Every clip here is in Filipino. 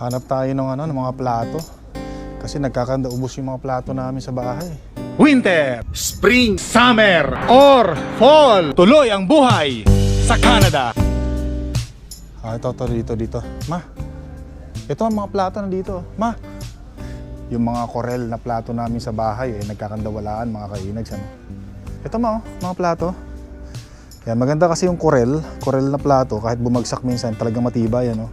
Hanap tayo ng ano, ng mga plato. Kasi nagkakanda ubos yung mga plato namin sa bahay. Winter, Spring, Summer, or Fall. Tuloy ang buhay sa Canada. Ah, ito, ito, dito, dito. Ma, ito ang mga plato nandito. Ma, yung mga korel na plato namin sa bahay, eh, nagkakandawalaan, mga kainags. Ano? Ito ma, oh, mga plato. Yan, maganda kasi yung korel, korel na plato, kahit bumagsak minsan, talagang matibay, ano.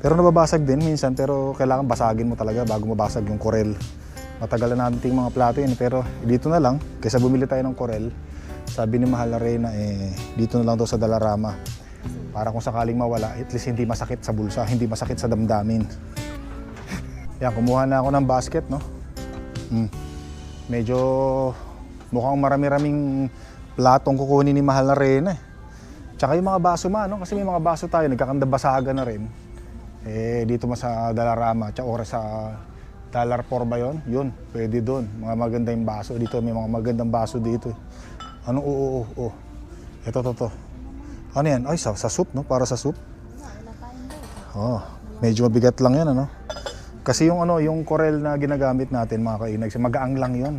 Pero nababasag din minsan, pero kailangan basagin mo talaga bago mabasag yung korel. Matagal na natin mga plato yun, pero dito na lang, kaysa bumili tayo ng korel, sabi ni Mahal na Reyna, eh, dito na lang daw sa Dalarama. Para kung sakaling mawala, at least hindi masakit sa bulsa, hindi masakit sa damdamin. Yan, kumuha na ako ng basket, no? Hmm. Medyo mukhang marami-raming platong kukunin ni Mahal na Reyna. eh. Tsaka yung mga baso ma, no? Kasi may mga baso tayo, nagkakandabasaga na rin. Eh, dito ma sa Dalarama, tsaka ora sa Dollar 4 ba yun? Yun, pwede doon. Mga maganda yung baso. Dito may mga magandang baso dito. eh. Ano? Oo, oo, oo. Ito, to, to. Ano yan? Ay, sa, sa soup, no? Para sa soup. Oh, medyo mabigat lang yan, ano? Kasi yung ano, yung korel na ginagamit natin, mga kainag, magaang lang yon.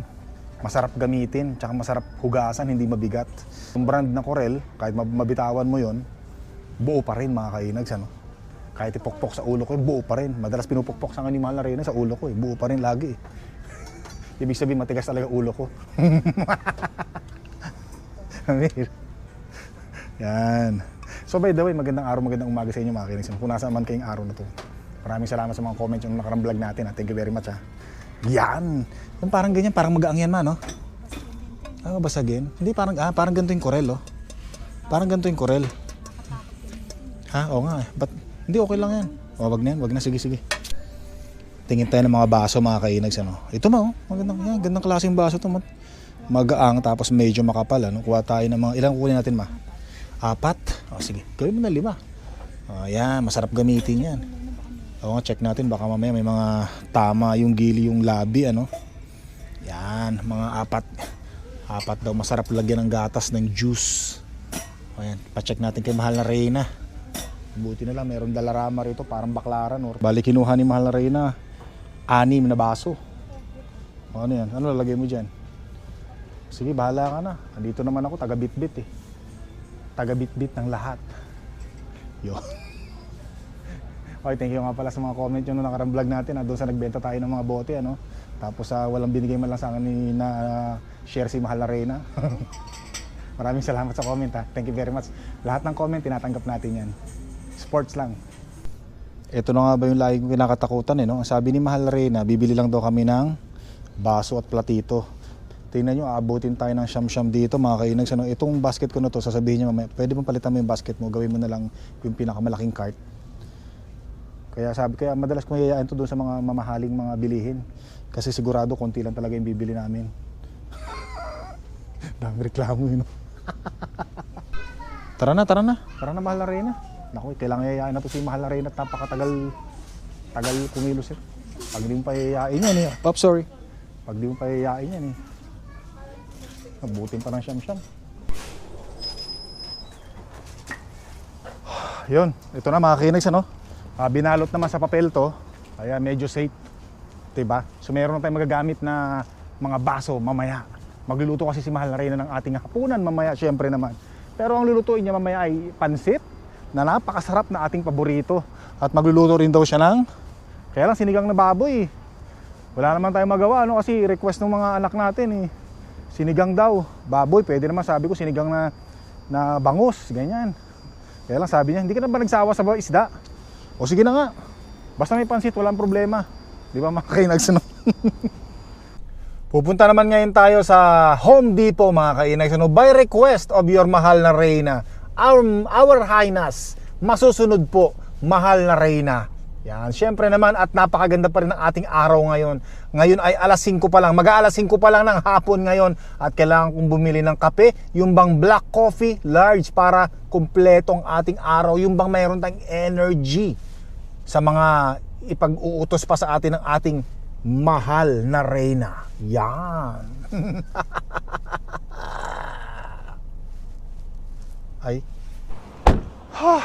Masarap gamitin, tsaka masarap hugasan, hindi mabigat. Yung brand na korel, kahit mab- mabitawan mo yon, buo pa rin mga kainags, ano? Kahit ipokpok sa ulo ko, buo pa rin. Madalas pinupukpok sa animal na rin sa ulo ko, eh. buo pa rin lagi. eh. Ibig sabihin, matigas talaga ulo ko. Amir. Yan. So by the way, magandang araw, magandang umaga sa inyo mga kinig. Kung nasa man kayong araw na to. Maraming salamat sa mga comments yung nakarang vlog natin. Ha. Thank you very much ha. Yan. Yung parang ganyan, parang magaang yan man, no? Ah, basagin. Hindi, parang, ah, parang ganito yung korel, oh. Parang ganito yung korel. Ha? Oo nga eh. Ba't, hindi, okay lang yan. O, wag na yan. Wag na. Sige, sige. Tingin tayo ng mga baso, mga kainags, ano. Ito ma, oh. Magandang, yan. Gandang klaseng baso to, man. Magaang, tapos medyo makapal, ano. Kuha tayo ng mga, ilang kukunin natin, ma? Apat? O, sige. Gawin mo na lima. O, yan. Masarap gamitin yan. O, nga, check natin. Baka mamaya may mga tama yung gili, yung labi, ano. Yan. Mga apat. Apat daw. Masarap lagyan ng gatas, ng juice. O, yan. Pacheck natin kay Mahal na Reyna. Buti na lang, meron dalarama rito, parang baklaran. Or... Bali, kinuha ni Mahal na Reyna, anim na baso. O, ano yan? Ano lalagay mo dyan? Sige, bahala ka na. Andito naman ako, taga bitbit eh. Taga bitbit ng lahat. Yo. Okay, thank you nga pala sa mga comment yung nakarang vlog natin. Ah, doon sa nagbenta tayo ng mga bote, ano. Tapos sa walang binigay man lang sa akin ni na share si Mahal na Reyna. Maraming salamat sa comment ha. Thank you very much. Lahat ng comment tinatanggap natin yan. Sports lang. Ito na nga ba yung lagi kong kinakatakutan eh, no? Sabi ni Mahal Reyna, bibili lang daw kami ng baso at platito. Tingnan nyo, aabutin tayo ng siyam-siyam dito mga kainags. Ano, itong basket ko na to, sasabihin niya mamaya, pwede mong palitan mo yung basket mo, gawin mo na lang yung pinakamalaking cart. Kaya sabi, kaya madalas kong yayain to doon sa mga mamahaling mga bilihin. Kasi sigurado konti lang talaga yung bibili namin. Dami reklamo yun. tara na, tara na. Tara na, Mahal na Reyna. Naku, kailangan yayain na to si Mahal na Reyna at napakatagal tagal kumilos eh. Pag di mo pa yayain yan eh. Pop, sorry. Pag di mo pa yayain yan eh. Nabutin pa ng siyam-siyam. Yun, ito na mga kinags ano. Ah, binalot naman sa papel to. Kaya medyo safe. 'Di ba? So meron na tayong magagamit na mga baso mamaya. Magluluto kasi si Mahal na Reyna ng ating hapunan mamaya syempre naman. Pero ang lulutuin niya mamaya ay pansit na napakasarap na ating paborito. At magluluto rin daw siya ng kaya lang sinigang na baboy. Wala naman tayong magawa no kasi request ng mga anak natin eh. Sinigang daw, baboy, pwede naman sabi ko sinigang na na bangus, ganyan. Kaya lang sabi niya, hindi ka na ba nagsawa sa isda? O sige na nga. Basta may pansit, walang problema. Di ba mga kainags? Pupunta naman ngayon tayo sa Home Depot mga kainags no? By request of your mahal na Reyna. Our, our Highness, masusunod po, mahal na Reyna. Yan, syempre naman at napakaganda pa rin ng ating araw ngayon. Ngayon ay alas 5 pa lang, mag-aalas 5 pa lang ng hapon ngayon at kailangan kong bumili ng kape, yung bang black coffee large para kumpletong ating araw, yung bang mayroon tayong energy sa mga ipag-uutos pa sa atin ng ating mahal na reyna. Yan. Ay. Ha.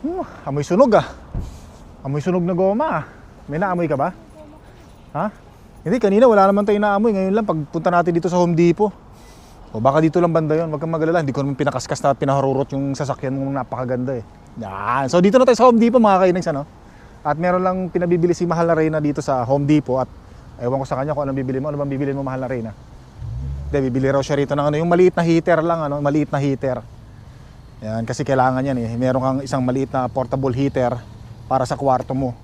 Hmm, amoy sunog ah. Amoy sunog na goma ah. May naamoy ka ba? Ha? Hindi, kanina wala naman tayo naamoy. Ngayon lang, pagpunta natin dito sa Home Depot. O baka dito lang banda yun. Huwag kang magalala. Hindi ko naman pinakaskas na pinahururot yung sasakyan mong napakaganda eh. Yan. So dito na tayo sa Home Depot mga kainags ano. At meron lang pinabibili si Mahal na Reyna dito sa Home Depot. At ewan ko sa kanya kung anong bibili mo. Ano bang bibili mo Mahal na Reyna? Hindi, bibili raw siya rito ng ano. Yung maliit na heater lang. Ano, maliit na heater. Yan, kasi kailangan yan eh. Meron kang isang maliit na portable heater para sa kwarto mo.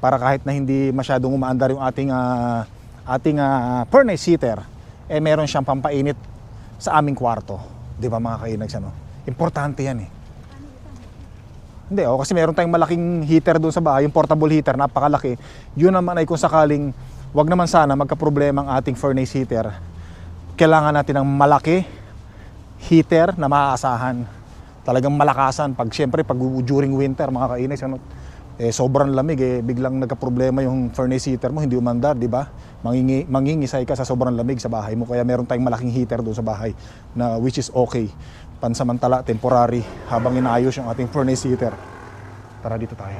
Para kahit na hindi masyadong umaandar yung ating ah, ating ah, furnace heater, eh meron siyang pampainit sa aming kwarto. 'Di ba mga kainags ano? Importante 'yan eh. Hindi, oh, kasi meron tayong malaking heater doon sa bahay, yung portable heater, napakalaki. Yun naman ay kung sakaling, wag naman sana magka-problema ang ating furnace heater. Kailangan natin ng malaki heater na maaasahan. Talagang malakasan. Pag siyempre, pag during winter, mga kainis, ano, eh, sobrang lamig, eh, biglang nagka-problema yung furnace heater mo, hindi umandar, di ba? Mangingi, mangingisay ka sa sobrang lamig sa bahay mo. Kaya meron tayong malaking heater doon sa bahay, na which is okay. Pansamantala, temporary, habang inaayos yung ating furnace heater. Tara dito tayo.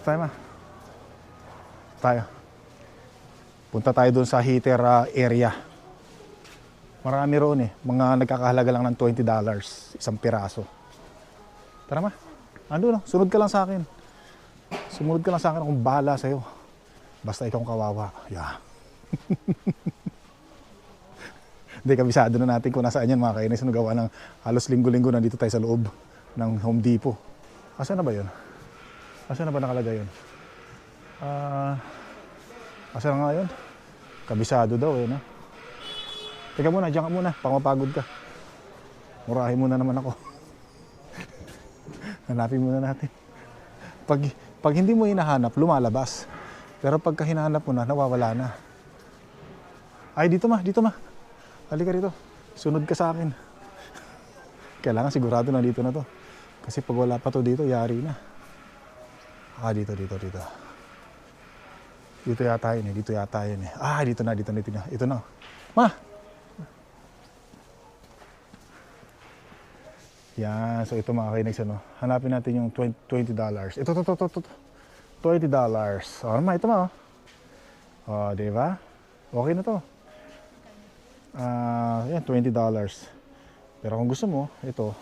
Tayo ma. Tayo. Punta tayo doon sa heater ah, area. Marami roon eh. Mga nagkakahalaga lang ng $20 isang piraso. Tara ma. Ando no, sunod ka lang sa akin. Sumunod ka lang sa akin akong bahala sa'yo. Basta ikaw ang kawawa. Yeah. Hindi, kabisado na natin kung nasaan yan mga kainis. Ano gawa ng halos linggo-linggo nandito tayo sa loob ng Home Depot. Asan na ba yun? Asan na ba nakalagay yun? Ah... Asa na nga yun? Kabisado daw eh, no? Teka muna, diyan ka muna. Pangmapagod ka. Murahin muna naman ako. Hanapin muna natin. Pag, pag hindi mo hinahanap, lumalabas. Pero pagka hinahanap mo na, nawawala na. Ay, dito ma, dito ma. Halika rito. Sunod ka sa akin. Kailangan sigurado na dito na to. Kasi pag wala pa to dito, yari na. Ah, dito, dito, dito. Dito yata yun eh. Dito yata yun eh. Ah, dito na, dito na, dito na. Ito na. Ma! Yan. So ito mga kainex ano. Hanapin natin yung 20 dollars. Ito, ito, ito, ito, ito. 20 dollars. O, ma, ito ma. Oh. O, di ba? Okay na to. Ah, yan, 20 dollars. Pero kung gusto mo, ito,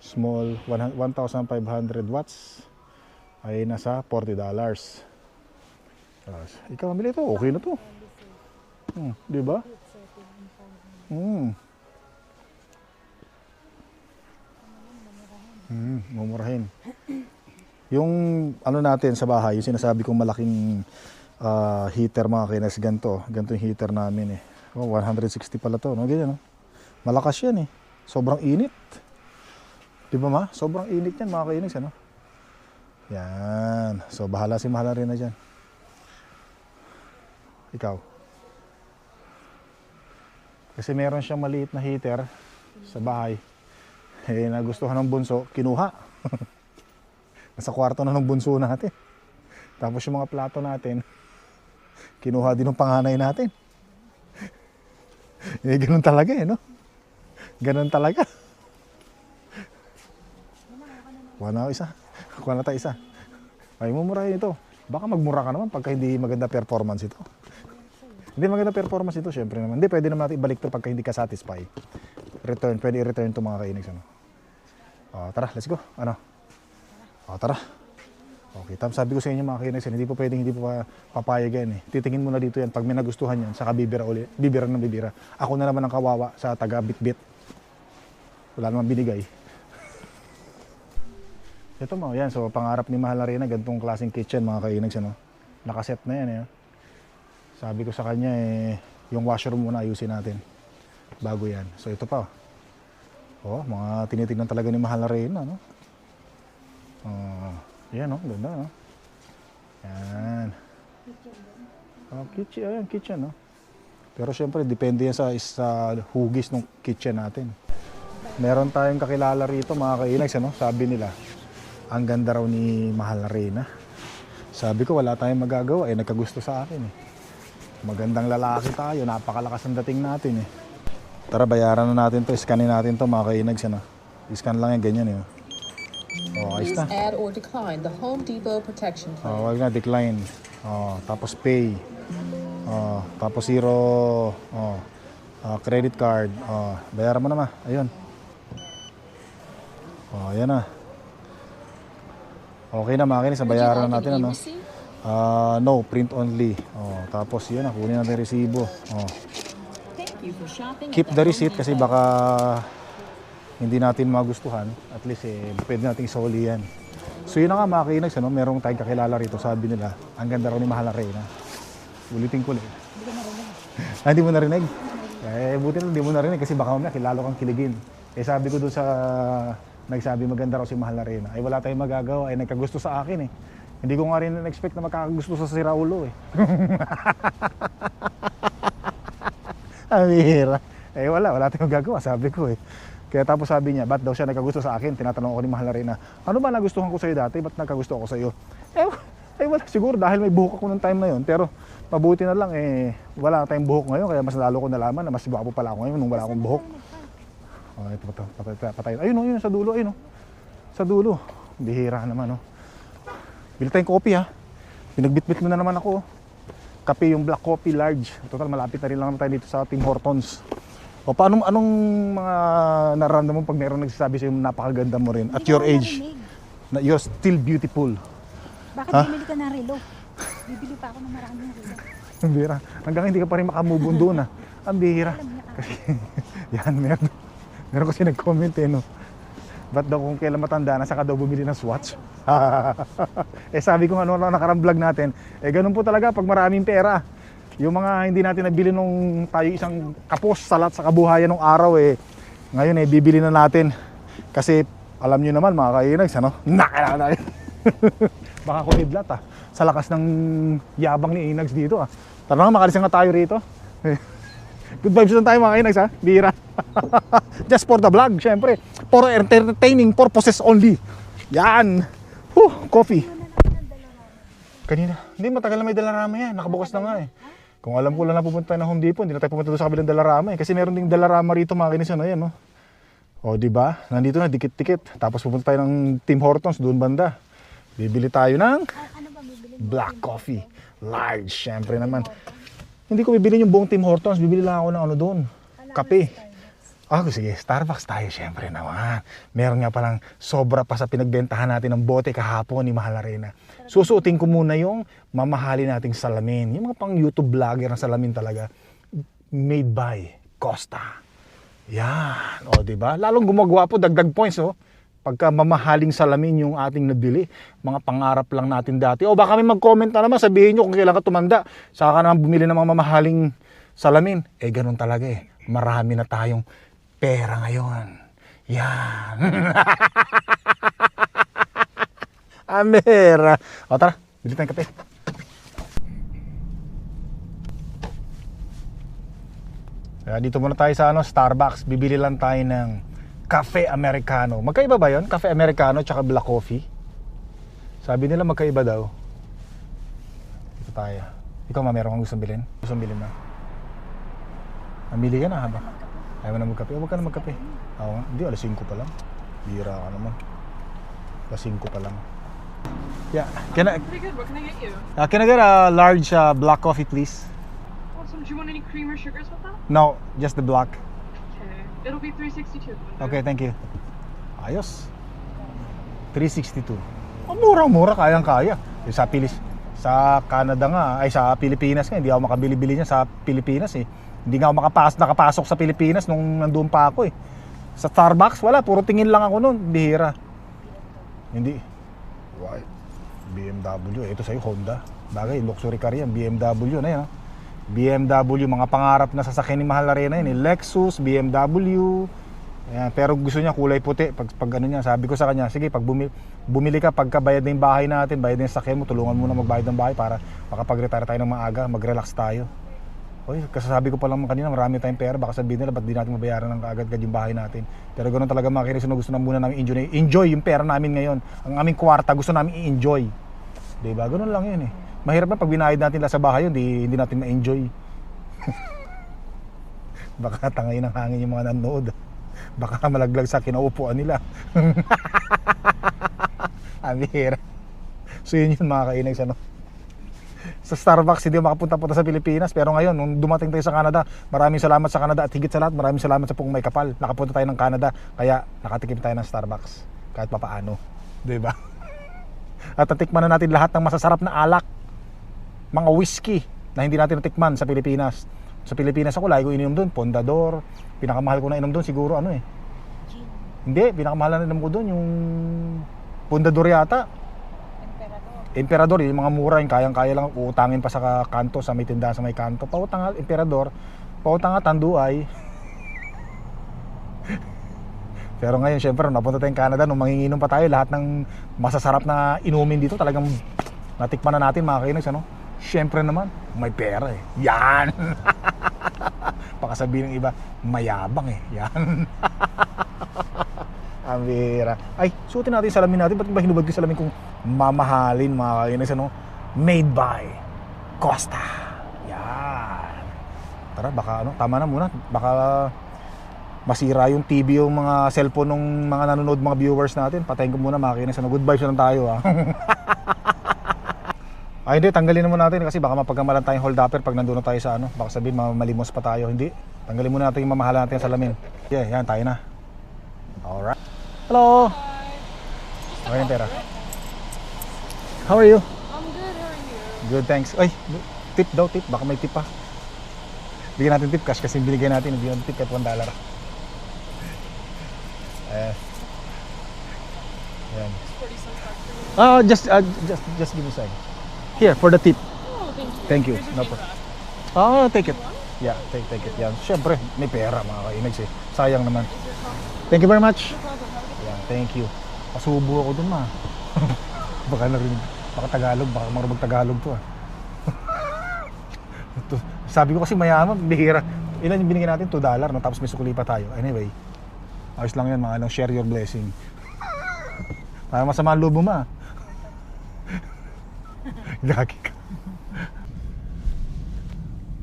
small 1,500 watts ay nasa 40 dollars. Tapos, ikaw mamili ito, okay na to. Hmm, di ba? Hmm. Hmm, mumurahin. Yung ano natin sa bahay, yung sinasabi kong malaking ah, heater mga kinas ganito. Ganito yung heater namin eh. Oh, 160 pala to, no? Ganyan, no? Malakas yan eh. Sobrang init. Di ba ma? Sobrang init yan mga kainis, ano? Yan. So, bahala si Mahala rin na dyan. Ikaw. Kasi meron siyang maliit na heater sa bahay. Eh, nagustuhan ng bunso, kinuha. Nasa kwarto na ng bunso natin. Tapos yung mga plato natin, kinuha din ng panganay natin. eh, ganun talaga eh, no? Ganun talaga. Kuha na isa. Kuha na tayo isa. Ay, mumurahin ito. Baka magmura ka naman pagka hindi maganda performance ito. Hindi maganda performance ito, syempre naman. Hindi, pwede naman natin ibalik ito pagka hindi ka satisfy. Return, pwede i-return ito mga kainags. Ano? O, tara, let's go. Ano? O, tara. Okay, tapos sabi ko sa inyo mga kainags, hindi po pwedeng hindi po pa papayag yan eh. Titingin mo na dito yan. Pag may nagustuhan yan, saka bibira uli. Bibira ng bibira. Ako na naman ang kawawa sa taga bit-bit. Wala naman binigay. Ito mo, yan. So, pangarap ni Mahal na rin na ganitong klaseng kitchen, mga kainags, ano? Nakaset na yan, eh. Sabi ko sa kanya, eh, yung washroom muna ayusin natin. Bago yan. So, ito pa. Oh, mga tinitingnan talaga ni Mahal na rin, ano? Oh, yan, oh. Ganda, no? Yan. Oh, kitchen, ayan, kitchen, no? Pero syempre, depende yan sa, sa hugis ng kitchen natin. Meron tayong kakilala rito, mga kainags, ano? Sabi nila, ang ganda raw ni Mahal na Reyna. Sabi ko, wala tayong magagawa. Eh, nagkagusto sa akin eh. Magandang lalaki tayo. Napakalakas ang dating natin eh. Tara, bayaran na natin to. Scanin natin to mga kainags. Ano? I-scan lang yan, ganyan eh. Oh, ayos Please na. add or decline the Home Depot protection plan. Oh, wag na decline. Oh, tapos pay. Oh, tapos zero. Oh, ah, credit card. Oh, bayaran mo na ma. Ayun. Oh, ayan na. Okay na makinis. Sa Would you bayaran like na natin an ano. e-receipt? Ah, no, print only. Oh, tapos yun kunin natin yung resibo. Oh. Thank you for shopping at Keep the Home receipt kasi Depot. baka hindi natin magustuhan. At least eh, pwede nating isoli yan. So yun na nga mga kainags, ano, merong tayong kakilala rito. Sabi nila, ang ganda raw ni Mahal na Reyna. Ulitin ko ulit. ah, hindi mo narinig? Eh, buti na hindi mo narinig kasi baka mamaya kilala kang kiligin. Eh sabi ko doon sa nagsabi maganda raw si Mahal na Reyna. Ay wala tayong magagawa, ay nagkagusto sa akin eh. Hindi ko nga rin na-expect na magkakagusto sa si Raulo eh. Ang bihira. Eh wala, wala tayong gagawa, sabi ko eh. Kaya tapos sabi niya, ba't daw siya nagkagusto sa akin? Tinatanong ako ni Mahal na rin na, ano ba nagustuhan ko sa'yo dati? Ba't nagkagusto ako sa'yo? Eh, eh wala, siguro dahil may buhok ako nung time na yon. Pero mabuti na lang eh, wala tayong buhok ngayon. Kaya mas lalo ko nalaman na mas gwapo pala ako ngayon nung wala akong buhok. Oh, ito, patay, patay, patay. Ayun oh, yun sa dulo, ayun oh. Sa dulo. Bihira naman oh. Bili tayong kopi ha. Pinagbitbit mo na naman ako. oh. Kape yung black coffee large. Total malapit na rin lang tayo dito sa Tim Hortons. O paano anong mga nararamdaman mo pag mayroong nagsasabi sa'yo napakaganda mo rin at Hindi your age narinig. na you're still beautiful. Bakit Ha? bibili ka ng relo? Bibili pa ako ng maraming relo. Ang bihira. Hanggang hindi ka pa rin makamove on doon ah. Ang bihira. Alam niya. Yan, meron. Meron kasi nag-comment eh, no? Ba't daw kung kailan matanda na, saka daw bumili ng Swatch? eh sabi ko nga ano nakarang vlog natin, eh ganun po talaga pag maraming pera. Yung mga hindi natin nabili nung tayo isang kapos salat sa kabuhayan ng araw eh, ngayon eh bibili na natin. Kasi alam nyo naman mga kainags, ano? Nakailangan natin. Baka kumidlat ah. Sa lakas ng yabang ni Inags dito ah. Tara nga, makalisan nga tayo rito. Good vibes lang tayo mga kainags ha. Bira. Just for the vlog, syempre. For entertaining purposes only. Yan. Huh, coffee. Kanina. Hindi, matagal na may dalarama yan. Nakabukas na nga eh. Kung alam ko lang na pupunta ng Home Depot, hindi na tayo pupunta doon sa kabilang dalarama eh. Kasi meron ding dalarama rito mga kinis ano yan, no? O, di ba? Nandito na, dikit-dikit. Tapos pupunta tayo ng Tim Hortons, doon banda. Bibili tayo ng Ah, ano ba bibili black coffee. Large, syempre naman. Hindi ko bibili yung buong Tim Hortons, bibili lang ako ng ano doon. Kape. Ah, sige, Starbucks tayo syempre naman. Meron nga palang sobra pa sa pinagbentahan natin ng bote kahapon ni Mahal Arena. Susuotin ko muna yung mamahali nating salamin. Yung mga pang YouTube vlogger na salamin talaga. Made by Costa. Yan. O, di ba? Lalong gumagawa po, dagdag points, oh. Pagka mamahaling salamin yung ating nabili, mga pangarap lang natin dati. O baka may mag-comment na naman, sabihin nyo kung kailan ka tumanda, saka ka naman bumili ng mga mamahaling salamin. Eh, ganun talaga eh. Marami na tayong pera ngayon. Yan. Amera. O tara, bili tayong kape. Kaya dito muna tayo sa ano, Starbucks. Bibili lang tayo ng Cafe Americano. Magkaiba ba 'yon? Cafe Americano tsaka black coffee. Sabi nila magkaiba daw. Dito tayo. Ikaw ma, meron kang gustong bilhin? Gustong bilhin na? Mamili ka na haba. Ayaw mo na magkape? Huwag ka na magkape. Oo nga. Hindi, alas 5 pa lang. Bira ka naman. Alas 5 pa lang. Yeah. Can I, Pretty good. What can I get you? uh, can I get a large uh, black coffee please? Awesome. Do you want any cream or sugars with that? No, just the black. Okay. It'll be 362. Okay, thank you. Ayos. 362. Ang murang-mura, kayang-kaya. Eh, Sa Pilis sa Canada nga, ay sa Pilipinas nga, hindi ako makabili-bili niya sa Pilipinas eh. Hindi nga ako makapas nakapasok sa Pilipinas nung nandoon pa ako eh. Sa Starbucks, wala. Puro tingin lang ako noon. Bihira. Hindi. Why? BMW. Ito sa'yo, Honda. Bagay, luxury car yan. BMW na yan. ah. BMW, mga pangarap na sasakyan ni Mahal Arena yun. Eh. Lexus, BMW. Ayan, pero gusto niya kulay puti. Pag, pag ano niya, sabi ko sa kanya, sige, pag bumili, bumili ka, pagka bayad na yung bahay natin, bayad na yung sakyan mo, tulungan mo na magbayad ng bahay para makapag-retire tayo ng maaga, mag-relax tayo. Oy, kasasabi ko pa lang kanina, marami tayong pera. Baka sabihin nila, ba't di natin mabayaran ng kaagad-agad yung bahay natin. Pero ganoon talaga mga kinis gusto na muna namin enjoy. Enjoy yung pera namin ngayon. Ang aming kwarta, gusto namin i-enjoy. Di ba? Ganun lang yun eh. Mahirap na pag binayad natin lang sa bahay yun, di, hindi natin ma-enjoy. Baka tangay ng hangin yung mga nanood. Baka malaglag sa kinaupuan nila. Ang bihira. So yun yun mga kainags ano. Sa Starbucks hindi makapunta-punta sa Pilipinas pero ngayon nung dumating tayo sa Canada, maraming salamat sa Canada at higit sa lahat maraming salamat sa pong may kapal. Nakapunta tayo ng Canada kaya nakatikim tayo ng Starbucks kahit papaano, 'di ba? At natikman na natin lahat ng masasarap na alak, mga whiskey na hindi natin natikman sa Pilipinas. Sa Pilipinas ako lagi ko ininom doon, Pondador. Pinakamahal ko na inom doon siguro ano eh. Hindi, pinakamahal na inom ko doon yung Pondador yata. Emperador, yung mga mura, yung kayang-kaya lang uutangin pa sa kanto, sa may tindahan sa may kanto. Pautang Emperador, pautang Tanduay. Pero ngayon, syempre, napunta tayong Canada, nung manginginom pa tayo, lahat ng masasarap na inumin dito, talagang natikman na natin mga kainis, ano? Syempre naman, may pera eh. Yan! Baka sabihin ng iba, mayabang eh. Yan. Ang bira. Ay, suotin natin yung salamin natin. Ba't ba hinubad ko salamin kung mamahalin mga kainis, ano? Made by Costa. Yan. Tara, baka ano, tama na muna. Baka masira yung TV yung mga cellphone ng mga nanonood, mga viewers natin. Patayin ko muna mga kainis, ano? Good vibes na lang tayo, ah. Ay hindi, tanggalin na muna natin kasi baka mapagkamalan tayong hold upper pag nandun na tayo sa ano. Baka sabihin ma- malimos pa tayo. Hindi. Tanggalin muna natin yung mamahalan natin sa salamin. Yeah, yan, tayo na. Alright. Hello! Okay yung pera. How are you? I'm good, how are you? Good, thanks. Ay, tip daw, tip. Baka may tip pa. Bigyan natin tip cash kasi binigay natin. Bigyan natin tip kahit 1 dollar. Eh. Yan. Oh, just, uh, just, just give me a second. Here, for the tip. Oh, Thank thank you. you. No problem. Oh, take it. Yeah, take, take it. Yan. Siyempre, may pera mga kainags eh. Sayang naman. Thank you very much. Thank you. Pasubo ako dun ma. baka narinig. Baka Tagalog, baka marunong Tagalog to ah. Sabi ko kasi mayaman, bihira. Ilan yung binigyan natin? 2 dollar, no? tapos may sukuli pa tayo. Anyway, ayos lang yan mga ano, share your blessing. Para masama ang loob mo ma. Gagi ka.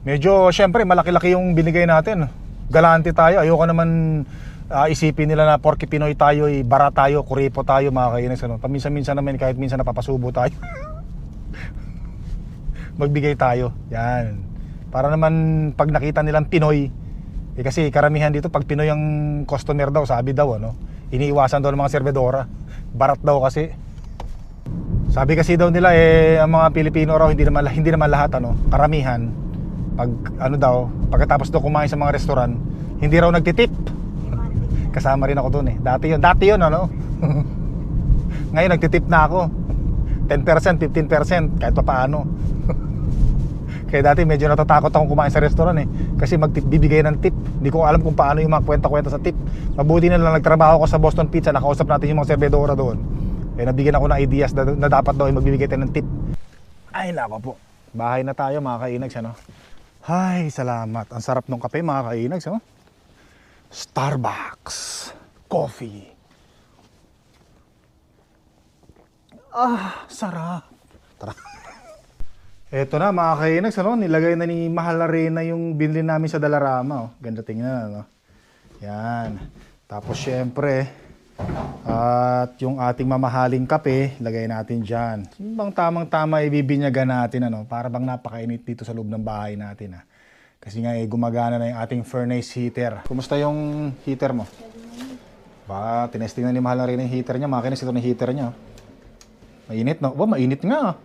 Medyo, syempre, malaki-laki yung binigay natin. Galante tayo. Ayoko naman ah, isipin nila na porke Pinoy tayo, eh, bara tayo, kuripo tayo, mga kainis. Ano. Paminsan-minsan naman, kahit minsan napapasubo tayo. Magbigay tayo. Yan. Para naman pag nakita nilang Pinoy, eh kasi karamihan dito pag Pinoy ang customer daw, sabi daw ano, iniiwasan daw ng mga serbedora. Barat daw kasi. Sabi kasi daw nila eh ang mga Pilipino raw hindi naman hindi naman lahat ano, karamihan pag ano daw, pagkatapos daw kumain sa mga restaurant, hindi raw nagtitip. Kasama rin ako doon eh. Dati 'yun, dati 'yun ano. Ngayon nagtitip na ako. 10%, 15% kahit pa paano. Kaya dati medyo natatakot akong kumain sa restaurant eh. Kasi magbibigay ng tip. Hindi ko alam kung paano yung mga kwenta-kwenta sa tip. Mabuti na lang nagtrabaho ako sa Boston Pizza. Nakausap natin yung mga serbedora doon. Eh nabigyan ako ng ideas na, na dapat daw ay magbibigay tayo ng tip. Ay nako po. Bahay na tayo mga kainags ano. Ay salamat. Ang sarap ng kape mga kainags ano. Starbucks coffee. Ah, sarap. Tara. Eto na mga kainags, ano, nilagay na ni Mahal Arena yung binili namin sa Dalarama. Oh. Ganda tingnan, ano. Yan. Tapos syempre, at yung ating mamahaling kape, lagay natin dyan. Yung bang tamang-tama ibibinyagan natin, ano, para bang napakainit dito sa loob ng bahay natin, ha. Kasi nga, eh, gumagana na yung ating furnace heater. Kumusta yung heater mo? Ba, tinesting na ni Mahal Arena yung heater niya. Makinis ito ng heater niya. Mainit, no? Ba, mainit nga.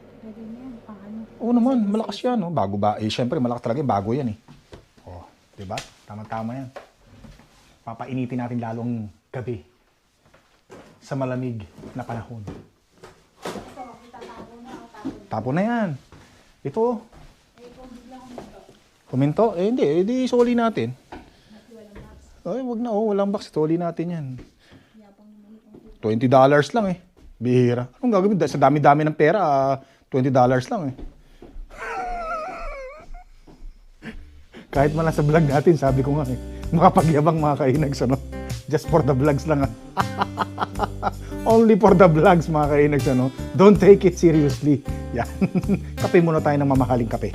Oo naman, malakas yan. No? Bago ba? Eh, syempre, malakas talaga. yan. Bago yan eh. Oh, di ba? Tama-tama yan. Papainitin natin lalong gabi sa malamig na panahon. Tapo na yan. Ito. Kuminto? Eh, hindi. Eh, di soli natin. Ay, wag na. Oh, walang box. Soli natin yan. $20 lang eh. Bihira. Anong gagawin? Sa dami-dami ng pera, ah, $20 lang eh. Kahit man lang sa vlog natin, sabi ko nga eh, makapagyabang mga kainags, ano? Just for the vlogs lang, ah. Only for the vlogs, mga kainags, ano? Don't take it seriously. Yan. kape muna tayo ng mamahaling kape.